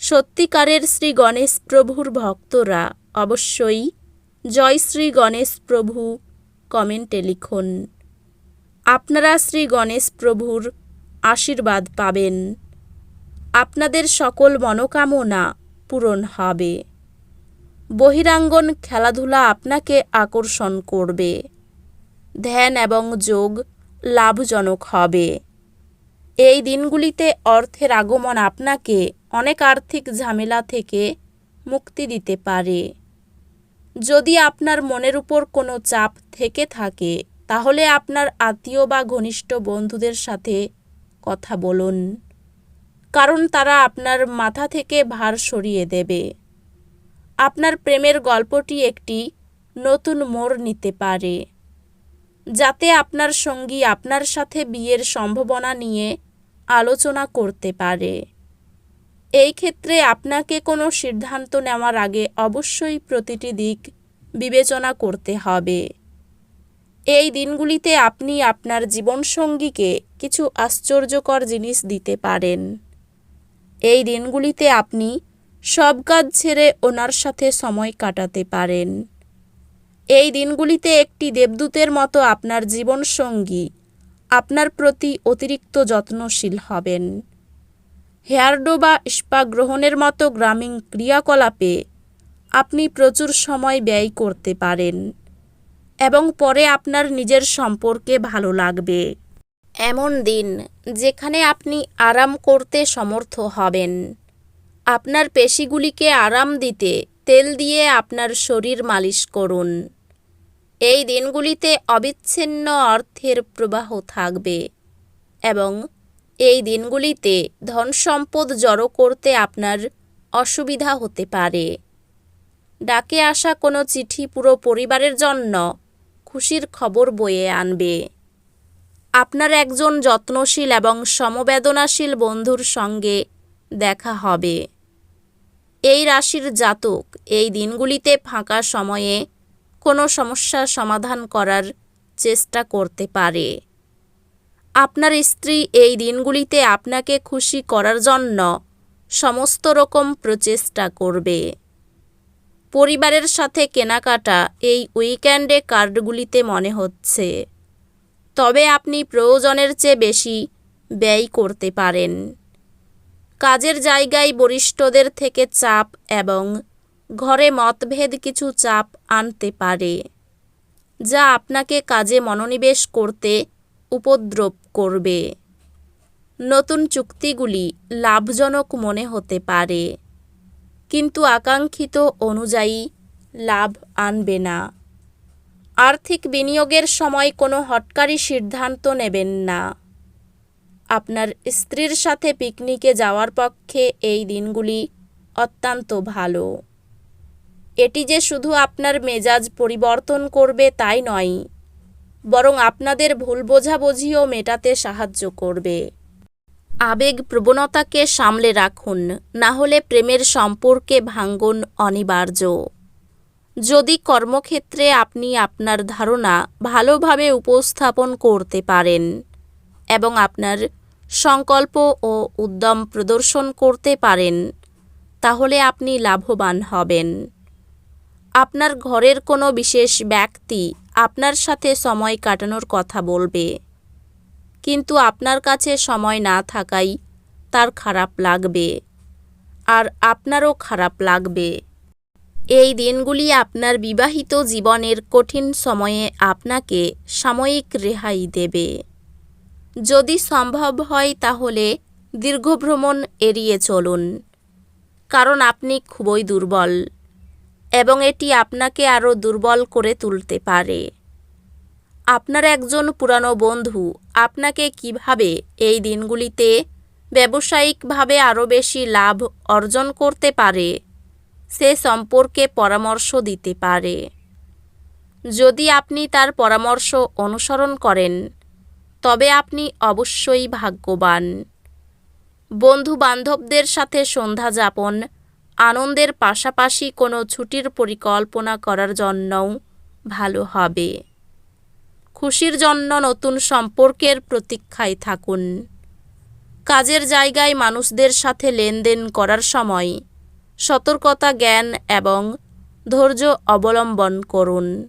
সত্যিকারের শ্রী গণেশ প্রভুর ভক্তরা অবশ্যই জয় শ্রী গণেশ প্রভু কমেন্টে লিখুন। আপনারা শ্রী গণেশ প্রভুর আশীর্বাদ পাবেন। আপনাদের সকল মনোকামনা পূরণ হবে। বহিরাঙ্গন খেলাধুলা আপনাকে আকর্ষণ করবে। ধ্যান এবং যোগ লাভজনক হবে। এই দিনগুলিতে অর্থের আগমন আপনাকে অনেক আর্থিক ঝামেলা থেকে মুক্তি দিতে পারে। যদি আপনার মনের উপর কোনো চাপ থেকে থাকে, তাহলে আপনার আত্মীয় বা ঘনিষ্ঠ বন্ধুদের সাথে কথা বলুন, কারণ তারা আপনার মাথা থেকে ভার সরিয়ে দেবে। আপনার প্রেমের গল্পটি একটি নতুন মোড় নিতে পারে, যাতে আপনার সঙ্গী আপনার সাথে বিয়ের সম্ভাবনা নিয়ে আলোচনা করতে পারে। এই ক্ষেত্রে আপনাকে কোনো সিদ্ধান্ত নেওয়ার আগে অবশ্যই প্রতিটি দিক বিবেচনা করতে হবে। এই দিনগুলিতে আপনি আপনার জীবনসঙ্গীকে কিছু আশ্চর্যকর জিনিস দিতে পারেন। এই দিনগুলিতে আপনি সব কাজ ছেড়ে ওনার সাথে সময় কাটাতে পারেন। এই দিনগুলিতে একটি দেবদূতের মতো আপনার জীবনসঙ্গী আপনার প্রতি অতিরিক্ত যত্নশীল হবেন। হেয়ারডো বা স্পা গ্রহণের মতো গ্রামীণ ক্রিয়াকলাপে আপনি প্রচুর সময় ব্যয় করতে পারেন এবং পরে আপনার নিজের সম্পর্কে ভালো লাগবে। এমন দিন যেখানে আপনি আরাম করতে সমর্থ হবেন। আপনার পেশিগুলিকে আরাম দিতে তেল দিয়ে আপনার শরীর মালিশ করুন। এই দিনগুলিতে অবিচ্ছিন্ন অর্থের প্রবাহ থাকবে এবং এই দিনগুলিতে ধন সম্পদ জড়ো করতে আপনার অসুবিধা হতে পারে। ডাকে আসা কোনো চিঠি পুরো পরিবারের জন্য খুশির খবর বয়ে আনবে। আপনার একজন যত্নশীল এবং সমবেদনাশীল বন্ধুর সঙ্গে দেখা হবে। এই রাশির জাতক এই দিনগুলিতে ফাঁকা সময়ে কোনো সমস্যার সমাধান করার চেষ্টা করতে পারে। আপনার স্ত্রী এই দিনগুলিতে আপনাকে খুশি করার জন্য সমস্ত রকম প্রচেষ্টা করবে। পরিবারের সাথে কেনাকাটা এই উইকেন্ডে কার্ডগুলিতে মনে হচ্ছে। তবে আপনি প্রয়োজনের চেয়ে বেশি ব্যয় করতে পারেন। কাজের জায়গায় বরিষ্ঠদের থেকে চাপ এবং ঘরে মতভেদ কিছু চাপ আনতে পারে, যা আপনাকে কাজে মনোনিবেশ করতে উপদ্রব করবে। নতুন চুক্তিগুলি লাভজনক মনে হতে পারে, কিন্তু আকাঙ্ক্ষিত অনুযায়ী লাভ আনবে না। আর্থিক বিনিয়োগের সময় কোনো হটকারী সিদ্ধান্ত নেবেন না। আপনার স্ত্রীর সাথে পিকনিকে যাওয়ার পক্ষে এই দিনগুলি অত্যন্ত ভালো। এটি যে শুধু আপনার মেজাজ পরিবর্তন করবে তাই নয়, বরং আপনাদের ভুল বোঝাবুঝিও মেটাতে সাহায্য করবে। আবেগ প্রবণতাকে সামলে রাখুন, না হলে প্রেমের সম্পর্কে ভাঙ্গন অনিবার্য। যদি কর্মক্ষেত্রে আপনি আপনার ধারণা ভালোভাবে উপস্থাপন করতে পারেন এবং আপনার সংকল্প ও উদ্যম প্রদর্শন করতে পারেন, তাহলে আপনি লাভবান হবেন। আপনার ঘরের কোনো বিশেষ ব্যক্তি আপনার সাথে সময় কাটানোর কথা বলবে। কিন্তু আপনার কাছে সময় না থাকাই তার খারাপ লাগবে আর আপনারও খারাপ লাগবে। এই দিনগুলি আপনার বিবাহিত জীবনের কঠিন সময়ে আপনাকে সাময়িক রেহাই দেবে। যদি সম্ভব হয় তাহলে দীর্ঘ ভ্রমণ এড়িয়ে চলুন, কারণ আপনি খুবই দুর্বল। এবং এটি আপনাকে আরও দুর্বল করে তুলতে পারে। আপনার একজন পুরানো বন্ধু আপনাকে কীভাবে এই দিনগুলিতে ব্যবসায়িকভাবে আরও বেশি লাভ অর্জন করতে পারে, সে সম্পর্কে পরামর্শ দিতে পারে। যদি আপনি তার পরামর্শ অনুসরণ করেন, তবে আপনি অবশ্যই ভাগ্যবান। বন্ধু বান্ধবদের সাথে সন্ধ্যা যাপন আনন্দের পাশাপাশি কোনো ছুটির পরিকল্পনা করার জন্যও ভালো হবে। খুশির জন্য নতুন সম্পর্কের প্রতীক্ষায় থাকুন। কাজের জায়গায় মানুষদের সাথে লেনদেন করার সময় সতর্কতা, জ্ঞান এবং ধৈর্য অবলম্বন করুন।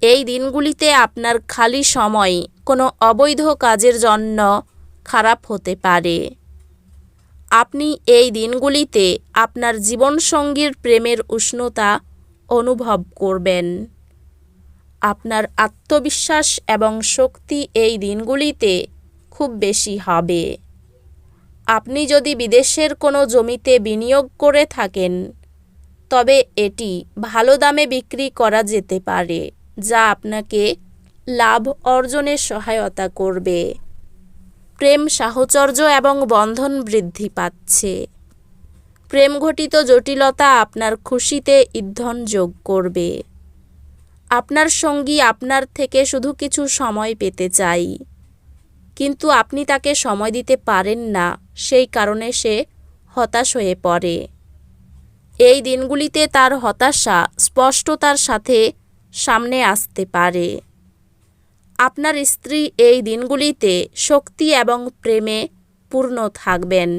এই দিনগুলিতে আপনার খালি সময় কোনো অবৈধ কাজের জন্য খারাপ হতে পারে। আপনি এই দিনগুলিতে আপনার জীবনসঙ্গীর প্রেমের উষ্ণতা অনুভব করবেন। আপনার আত্মবিশ্বাস এবং শক্তি এই দিনগুলিতে খুব বেশি হবে। আপনি যদি বিদেশের কোনো জমিতে বিনিয়োগ করে থাকেন, তবে এটি ভালো দামে বিক্রি করা যেতে পারে, যা আপনাকে লাভ অর্জনে সহায়তা করবে। প্রেম সাহচর্য এবং বন্ধন বৃদ্ধি পাচ্ছে। প্রেম ঘটিত জটিলতা আপনার খুশিতে ইন্ধন যোগ করবে। আপনার সঙ্গী আপনার থেকে শুধু কিছু সময় পেতে চাই। কিন্তু আপনি তাকে সময় দিতে পারেন না, সেই কারণে সে হতাশ হয়ে পড়ে। এই দিনগুলিতে তার হতাশা স্পষ্টতার সাথে সামনে আসতে পারে। আপনার স্ত্রী এই দিনগুলিতে শক্তি এবং প্রেমে পূর্ণ থাকবেন।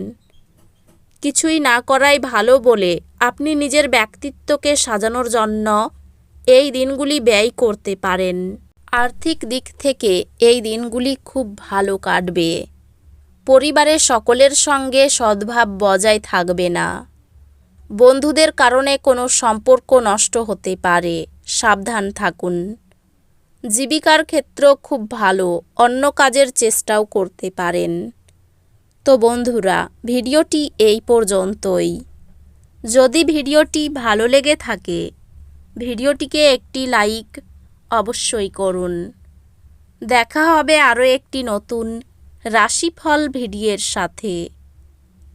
কিছুই না করাই ভালো বলে আপনি নিজের ব্যক্তিত্বকে সাজানোর জন্য এই দিনগুলি ব্যয় করতে পারেন। আর্থিক দিক থেকে এই দিনগুলি খুব ভালো কাটবে। পরিবারের সকলের সঙ্গে সদ্ভাব বজায় থাকবে না। বন্ধুদের কারণে কোনো সম্পর্ক নষ্ট হতে পারে। সাবধান থাকুন। জীবিকার ক্ষেত্র খুব ভালো, অন্য কাজের চেষ্টাও করতে পারেন। তো বন্ধুরা, ভিডিওটি এই পর্যন্তই। যদি ভিডিওটি ভালো লেগে থাকে, ভিডিওটিকে একটি লাইক অবশ্যই করুন। দেখা হবে আরও একটি নতুন রাশিফল ভিডিওর সাথে।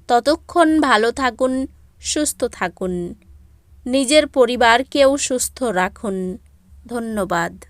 ততক্ষণ ভালো থাকুন, সুস্থ থাকুন। নিজের পরিবারকেও সুস্থ রাখুন। ধন্যবাদ।